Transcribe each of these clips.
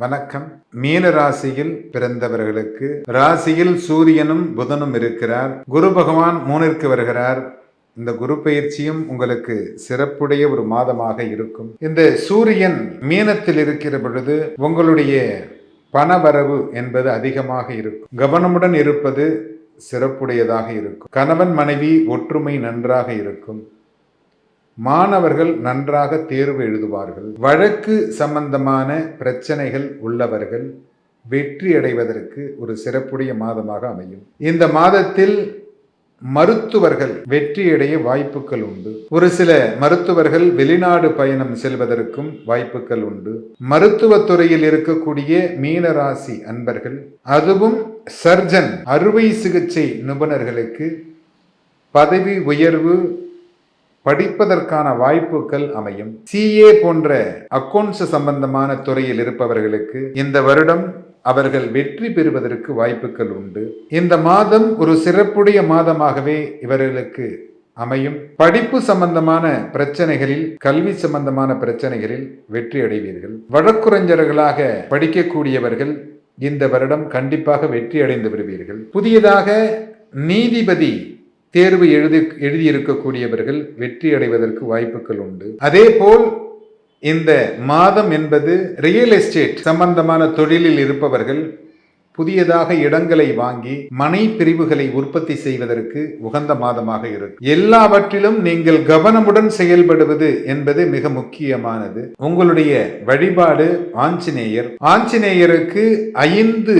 வணக்கம். மீன ராசியில் பிறந்தவர்களுக்கு ராசியில் சூரியனும் புதனும் இருக்கிறார். குரு பகவான் மூனிற்கு வருகிறார். இந்த குரு பயிற்சியும் உங்களுக்கு சிறப்புடைய ஒரு மாதமாக இருக்கும். இந்த சூரியன் மீனத்தில் இருக்கிற பொழுது உங்களுடைய பணவரவு என்பது அதிகமாக இருக்கும். கவனமுடன் இருப்பது சிறப்புடையதாக இருக்கும். கணவன் மனைவி ஒற்றுமை நன்றாக இருக்கும். மாணவர்கள் நன்றாக தேர்வு எழுதுவார்கள். வழக்கு சம்பந்தமான பிரச்சனைகள் உள்ளவர்கள் வெற்றி அடைவதற்கு ஒரு சிறப்புடைய மாதமாக அமையும். இந்த மாதத்தில் மருத்துவர்கள் வெற்றியடைய வாய்ப்புகள் உண்டு. ஒரு சில மருத்துவர்கள் வெளிநாடு பயணம் செல்வதற்கும் வாய்ப்புகள் உண்டு. மருத்துவத்துறையில் இருக்கக்கூடிய மீனராசி அன்பர்கள் அதுவும் சர்ஜன் அறுவை சிகிச்சை நிபுணர்களுக்கு பதவி உயர்வு படிப்பதற்கான வாய்ப்புகள் அமையும். சிஏ போன்ற அக்கௌண்ட்ஸ் சம்பந்தமான துறையில் இருப்பவர்களுக்கு இந்த வருடம் அவர்கள் வெற்றி பெறுவதற்கு வாய்ப்புகள் உண்டு. இந்த மாதம் ஒரு சிறப்புடைய மாதமாகவே இவர்களுக்கு அமையும். படிப்பு சம்பந்தமான பிரச்சனைகளில் கல்வி சம்பந்தமான பிரச்சனைகளில் வெற்றி அடைவீர்கள். வழக்குரைஞர்களாக படிக்கக்கூடியவர்கள் இந்த வருடம் கண்டிப்பாக வெற்றி அடைந்து விடுவீர்கள். புதியதாக நீதிபதி தேர்வு எழுதி எழுதியிருக்கக்கூடியவர்கள் வெற்றி அடைவதற்கு வாய்ப்புகள் உண்டு. அதே போல் இந்த மாதம் என்பது ரியல் எஸ்டேட் சம்பந்தமான தொழிலில் இருப்பவர்கள் புதியதாக இடங்களை வாங்கி மனை பிரிவுகளை உற்பத்தி செய்வதற்கு உகந்த மாதமாக இருக்கும். எல்லாவற்றிலும் நீங்கள் கவனமுடன் செயல்படுவது என்பது மிக முக்கியமானது. உங்களுடைய வழிபாடு ஆஞ்சநேயர். ஆஞ்சநேயருக்கு ஐந்து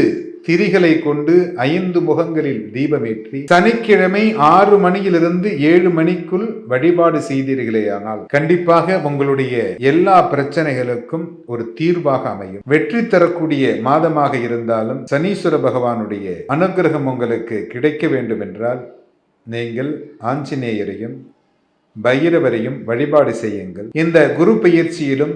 திரிகளை கொண்டு ஐந்து முகங்களில் தீபமேற்றி சனிக்கிழமை ஆறு மணியிலிருந்து ஏழு மணிக்குள் வழிபாடு செய்தீர்களே ஆனால் கண்டிப்பாக உங்களுடைய எல்லா பிரச்சனைகளுக்கும் ஒரு தீர்வாக அமையும். வெற்றி தரக்கூடிய மாதமாக இருந்தாலும் சனீஸ்வர பகவானுடைய அனுகிரகம் உங்களுக்கு கிடைக்க வேண்டும் என்றால் நீங்கள் ஆஞ்சநேயரையும் பைரவரையும் வழிபாடு செய்யுங்கள். இந்த குரு பயிற்சியிலும்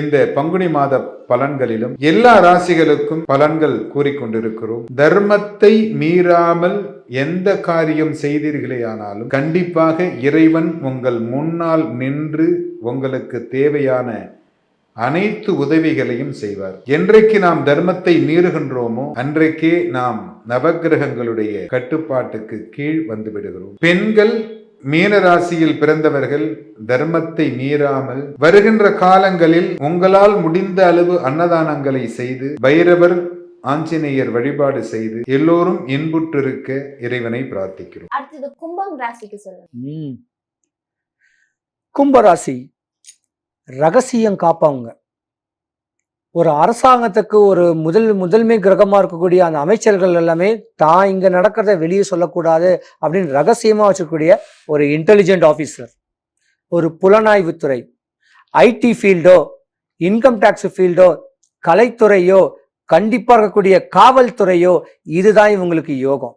இந்த பங்குனி மாத பலன்களிலும் எல்லா ராசிகளுக்கும் பலன்கள் கூறிக்கொண்டிருக்கிறோம். தர்மத்தை மீறாமல் எந்த காரியம் செய்தீர்களே ஆனாலும் கண்டிப்பாக இறைவன் உங்கள் முன்னால் நின்று உங்களுக்கு தேவையான அனைத்து உதவிகளையும் செய்வார். என்றைக்கு நாம் தர்மத்தை மீறுகின்றோமோ அன்றைக்கே நாம் நவக்கிரகங்களுடைய கட்டுப்பாட்டுக்கு கீழ் வந்து விடுகிறோம். பெண்கள் மீன ராசியில் பிறந்தவர்கள் தர்மத்தை மீறாமல் வருகின்ற காலங்களில் உங்களால் முடிந்த அளவு அன்னதானங்களை செய்து பைரவர் ஆஞ்சநேயர் வழிபாடு செய்து எல்லோரும் இன்புற்றிருக்க இறைவனை பிரார்த்திக்கிறோம். அடுத்தது கும்பம் ராசிக்கு சொல்லுங்க. ம். கும்பராசி ரகசியம் காப்பவங்க. ஒரு அரசாங்கத்துக்கு ஒரு முதல் முதன்மை கிரகமாக இருக்கக்கூடிய அந்த அமைச்சர்கள் எல்லாமே தான் இங்கே நடக்கிறத வெளியே சொல்லக்கூடாது அப்படின்னு ரகசியமாக வச்சுக்கூடிய ஒரு இன்டெலிஜென்ட் ஆஃபீஸர் ஒரு புலனாய்வுத்துறை ஐடி ஃபீல்டோ இன்கம் டேக்ஸ் ஃபீல்டோ கலைத்துறையோ கண்டிப்பாக இருக்கக்கூடிய காவல்துறையோ இதுதான் இவங்களுக்கு யோகம்.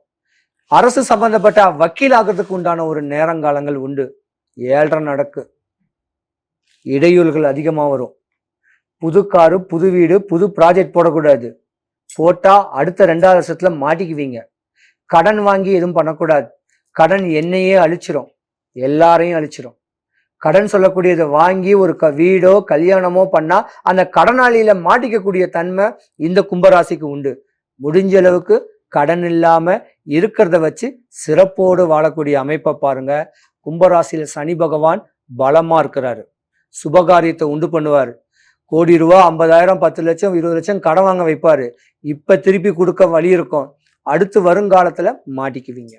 அரசு சம்பந்தப்பட்ட வக்கீல் ஆகிறதுக்கு உண்டான ஒரு நேரங்காலங்கள் உண்டு. ஏழரை நடக்கு. இடையூறுகள் அதிகமாக வரும். புது காரு புது வீடு புது ப்ராஜெக்ட் போடக்கூடாது. போட்டா அடுத்த ரெண்டாவது வருஷத்துல மாட்டிக்குவீங்க. கடன் வாங்கி எதுவும் பண்ணக்கூடாது. கடன் என்னையே அழிச்சிரும். எல்லாரையும் அழிச்சிரும். கடன் சொல்லக்கூடியதை வாங்கி ஒரு க வீடோ கல்யாணமோ பண்ணா அந்த கடனாளியில மாட்டிக்கக்கூடிய தன்மை இந்த கும்பராசிக்கு உண்டு. முடிஞ்ச அளவுக்கு கடன் இல்லாம இருக்கிறத வச்சு சிறப்போடு வாழக்கூடிய அமைப்பை பாருங்க. கும்பராசியில சனி பகவான் பலமா இருக்கிறாரு. சுபகாரியத்தை உண்டு பண்ணுவார். கோடி ரூபா ஐம்பதாயிரம் பத்து லட்சம் இருபது லட்சம் கடன் வாங்க வைப்பாரு. இப்ப திருப்பி கொடுக்க வழி இருக்கும். அடுத்து வருங்காலத்துல மாட்டிக்குவீங்க.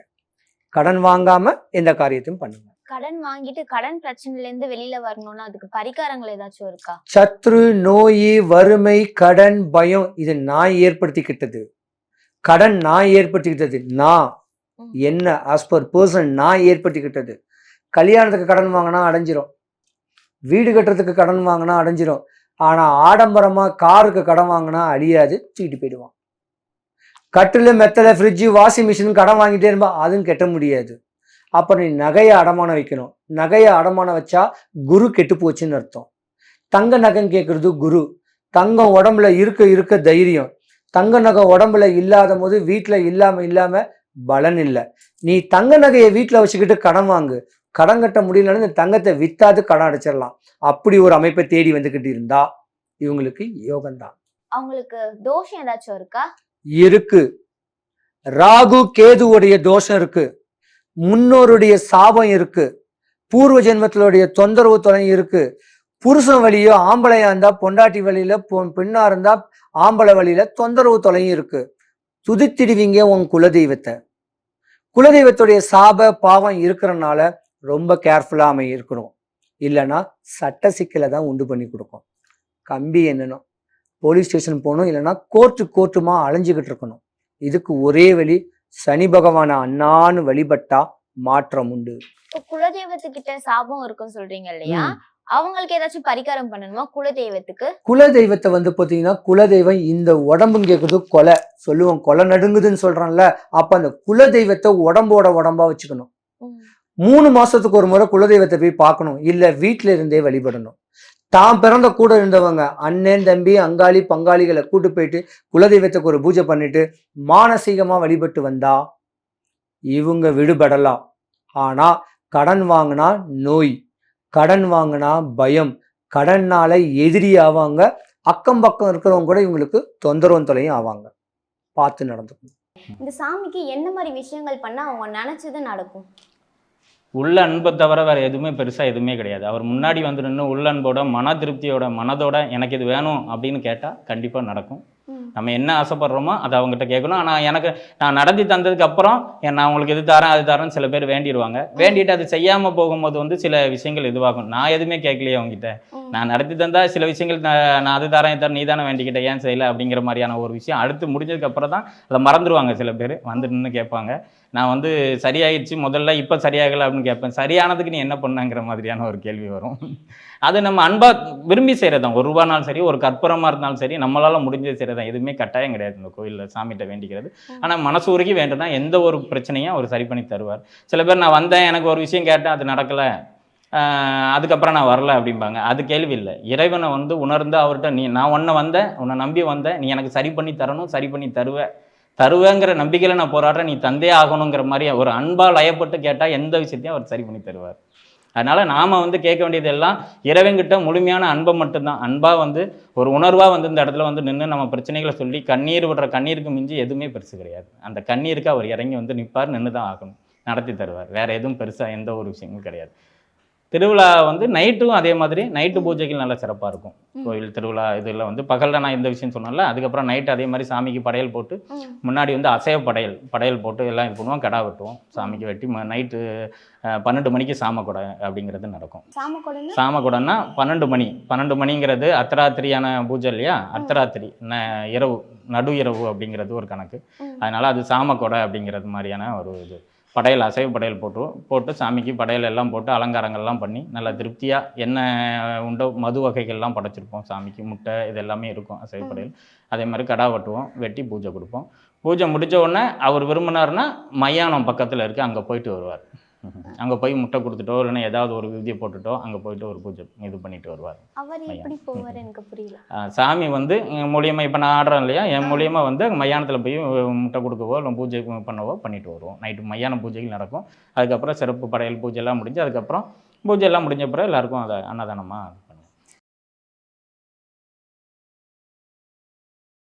கடன் வாங்காம எந்த காரியத்தையும் பண்ணுங்க. கடன் வாங்கிட்டு கடன் பிரச்சனையில இருந்து வெளியில வரணும்னா அதுக்கு பரிகாரங்கள் ஏதாச்சும் இருக்கா? சத்ரு நோய் வறுமை கடன் பயம் இது நான் ஏற்படுத்திக்கிட்டது. கடன் நான் ஏற்படுத்திக்கிட்டது. நான். என்ன ஆஸ் பர் பர்சன் நான் ஏற்படுத்திக்கிட்டது. கல்யாணத்துக்கு கடன் வாங்கினா அடைஞ்சிரும். வீடு கட்டுறதுக்கு கடன் வாங்கினா அடைஞ்சிரும். ஆனால் ஆடம்பரமாக காருக்கு கடன் வாங்கினா அழியாது தூக்கிட்டு போயிடுவான். கட்டில் மெத்தலை ஃப்ரிட்ஜு வாஷிங் மிஷின் கடன் வாங்கிட்டே இருப்பா அதுவும் கெட்ட முடியாது. அப்போ நீ நகையை அடமானம் வைக்கணும். நகையை அடமானம் வச்சா குரு கெட்டு போச்சுன்னு அர்த்தம். தங்க நகம் கேட்குறது குரு. தங்கம் உடம்புல இருக்க இருக்க தைரியம். தங்க நகம் உடம்புல இல்லாத போது வீட்டில் இல்லாமல் இல்லாமல் பலன் இல்லை. நீ தங்க நகையை வீட்டுல வச்சுக்கிட்டு கடன் வாங்கு. கடன் கட்ட முடியலன்னு இந்த தங்கத்தை வித்தாது கடன் அடைச்சிடலாம் அப்படி ஒரு அமைப்பை தேடி வந்துகிட்டு இருந்தா இவங்களுக்கு யோகம்தான் அவங்களுக்கு தோஷம் ஏதாச்சும் இருக்கா? இருக்கு. ராகு கேதுவுடைய தோஷம் இருக்கு. முன்னோருடைய சாபம் இருக்கு. பூர்வ ஜென்மத்தினுடைய தொந்தரவு தொலை இருக்கு. புருஷன் வழியோ ஆம்பளையா இருந்தா பொண்டாட்டி வழியில பெண்ணா இருந்தா ஆம்பளை வழியில தொந்தரவு தொலையும் இருக்கு. துதித்திடுவீங்க உன் குலதெய்வத்தை. குலதெய்வத்துடைய சாப பாவம் இருக்கிறனால ரொம்ப கேர்ஃபுல்லாக அமை இருக்கணும். இல்லைன்னா சட்ட சிக்கலை தான் உண்டு பண்ணி கொடுக்கும். கம்பி என்னணும்? போலீஸ் ஸ்டேஷன் போகணும் இல்லைன்னா கோர்ட்டு கோர்ட்டுமா அலைஞ்சிக்கிட்டு இருக்கணும். இதுக்கு ஒரே வழி சனி பகவானை அண்ணான்னு வழிபட்டா மாற்றம் உண்டு. குலதெய்வத்துக்கிட்ட சாபம் இருக்குன்னு சொல்றீங்க இல்லையா. அவங்களுக்கு ஏதாச்சும் பரிகாரம் பண்ணணுமா? குலதெய்வத்துக்கு? குலதெய்வத்தை வந்து பார்த்தீங்கன்னா குலதெய்வம் இந்த உடம்பும் கேட்குறது கொலை. சொல்லுவோம் கொலை நடுங்குதுன்னு சொல்றான்ல அப்ப அந்த குலதெய்வத்தை உடம்போட உடம்பா வச்சுக்கணும். மூணு மாசத்துக்கு ஒரு முறை குலதெய்வத்தை போய் பார்க்கணும். இல்ல வீட்ல இருந்தே வழிபடணும். தான் பிறந்த கூட இருந்தவங்க அண்ணன் தம்பி அங்காளி பங்காளிகளை கூட்டு போயிட்டு குலதெய்வத்துக்கு ஒரு பூஜை பண்ணிட்டு மானசீகமா வழிபட்டு வந்தா இவங்க விடுபடலாம். ஆனா கடன் வாங்கினா நோய் கடன் வாங்கினா பயம் கடன்னால எதிரி ஆவாங்க அக்கம் பக்கம் இருக்கிறவங்க கூட இவங்களுக்கு தொந்தரவு தொலையும் ஆவாங்க. பார்த்து நடந்துக்கணும். இந்த சாமிக்கு என்ன மாதிரி விஷயங்கள் பண்ணா அவங்க நினைச்சது நடக்கும்? உள்ள அன்பை தவிர வேற எதுவுமே பெருசா எதுவுமே கிடையாது. அவர் முன்னாடி வந்து நின்று உள்ள அன்போட மன திருப்தியோட மனதோட எனக்கு இது வேணும் அப்படின்னு கேட்டா கண்டிப்பா நடக்கும். நம்ம என்ன ஆசைப்படுறோமோ அதை அவங்ககிட்ட கேட்கணும். ஆனா எனக்கு நான் நடத்தி தந்ததுக்கு அப்புறம் நான் உங்களுக்கு இது தரேன் அது தரேன் சில பேர் வேண்டிடுவாங்க. வேண்டிட்டு அது செய்யாம போகும்போது வந்து சில விஷயங்கள் இதுவாகும். நான் எதுவுமே கேட்கலையே அவங்ககிட்ட. நான் நடத்தி தந்தா சில விஷயங்கள் நான் நான் அது தரேன் தரேன் நீ தானே வேண்டிக்கிட்ட ஏன் செய்யல அப்படிங்கிற மாதிரியான ஒரு விஷயம். அடுத்து முடிஞ்சதுக்கு அப்புறம் தான் அதை மறந்துடுவாங்க சில பேர். வந்து நின்று கேட்பாங்க. நான் வந்து சரியாயிடுச்சு முதல்ல இப்போ சரியாகலை அப்படின்னு கேட்பேன். சரியானதுக்கு நீ என்ன பண்ணங்கிற மாதிரியான ஒரு கேள்வி வரும். அது நம்ம அன்பா விரும்பி செய்கிறதான் ஒரு ரூபானாலும் சரி ஒரு கற்பூரமாக இருந்தாலும் சரி நம்மளால முடிஞ்சது செய்கிறதான் எதுவுமே கட்டாயம் கிடையாது இந்த கோயிலில் சாமிகிட்ட வேண்டிக்கிறது. ஆனால் மனசு உருகி வேண்டும்னா எந்த ஒரு பிரச்சனையும் அவர் சரி பண்ணி தருவார். சில பேர் நான் வந்தேன் எனக்கு ஒரு விஷயம் கேட்டேன் அது நடக்கலை. அதுக்கப்புறம் நான் வரல அப்படிம்பாங்க. அது கேள்வி இல்லை. இறைவனை வந்து உணர்ந்து அவர்கிட்ட நீ நான் உன்னை வந்தேன் உன்னை நம்பி வந்தேன் நீ எனக்கு சரி பண்ணி தரணும் சரி பண்ணி தருவேன் தருவேங்கிற நம்பிக்கையில் நான் போராடுறேன் நீ தந்தே ஆகணுங்கிற மாதிரி ஒரு அன்பால் லயப்பட்டு கேட்டால் எந்த விஷயத்தையும் அவர் சரி பண்ணி தருவார். அதனால் நாம் வந்து கேட்க வேண்டியது எல்லாம் இறைவன்கிட்ட முழுமையான அன்பை மட்டும்தான். அன்பாக வந்து ஒரு உணர்வாக வந்து இந்த இடத்துல வந்து நின்று நம்ம பிரச்சனைகளை சொல்லி கண்ணீர் விடுற கண்ணீருக்கு மிஞ்சி எதுவுமே பெருசு கிடையாது. அந்த கண்ணீருக்கு அவர் இறங்கி வந்து நிற்பார் நின்று தான் ஆகணும். நடத்தி தருவார். வேறு எதுவும் பெருசாக எந்த ஒரு விஷயமும் கிடையாது. திருவிழா வந்து நைட்டும் அதே மாதிரி நைட்டு பூஜைகள் நல்லா சிறப்பாக இருக்கும். கோயில் திருவிழா இதில் வந்து பகலில் நான் இந்த விஷயம் சொன்னேன்ல அதுக்கப்புறம் நைட் அதே மாதிரி சாமிக்கு படையல் போட்டு. முன்னாடி வந்து அசைவ படையல் படையல் போட்டு எல்லாம் இது பண்ணுவோம் கடா வெட்டுவோம் சாமிக்கு வெட்டி நைட்டு பன்னெண்டு மணிக்கு சாமக்கொடை அப்படிங்கிறது நடக்கும். சாமக்கொடன்னா? சாமக்கொடைன்னா பன்னெண்டு மணி பன்னெண்டு மணிங்கிறது அர்த்தராத்திரியான பூஜை இல்லையா? அர்த்தராத்திரி ந இரவு நடு இரவு அப்படிங்கிறது ஒரு கணக்கு. அதனால அது சாமக்கொடை அப்படிங்கிறது மாதிரியான ஒரு இது. படையல் அசைவ படையல் போட்டுருவோம் போட்டு சாமிக்கு படையல் எல்லாம் போட்டு அலங்காரங்கள்லாம் பண்ணி நல்லா திருப்தியாக என்ன உண்டோ மது வகைகள்லாம் படைச்சிருப்போம் சாமிக்கு. முட்டை இது எல்லாமே இருக்கும் அசைவ படையல். அதே மாதிரி கடா வெட்டுவோம் வெட்டி பூஜை கொடுப்போம். பூஜை முடிச்ச உடனே அவர் விரும்பினார்னா மயானம் பக்கத்தில் இருக்கு அங்கே போயிட்டு வருவார். அங்கே போய் முட்டை கொடுத்துட்டோ இல்லைன்னா ஏதாவது ஒரு விதியை போட்டுட்டோ அங்கே போயிட்டு ஒரு பூஜை இது பண்ணிட்டு வருவார். அவர் எப்படி போவார்? எனக்கு புரியல. ஆஹ் சாமி வந்து என் மூலியமா இப்போ நான் ஆடுறேன் இல்லையா? என் மூலியமா வந்து மயானத்தில் போய் முட்டை கொடுக்கவோ இல்லை பூஜை பண்ணவோ பண்ணிட்டு வருவோம். நைட்டு மயான பூஜைகள் நடக்கும். அதுக்கப்புறம் சிறப்பு படையல் பூஜை எல்லாம் முடிஞ்சு அதுக்கப்புறம் பூஜை எல்லாம் முடிஞ்ச பிறகு எல்லாருக்கும் அதை அன்னதானமாக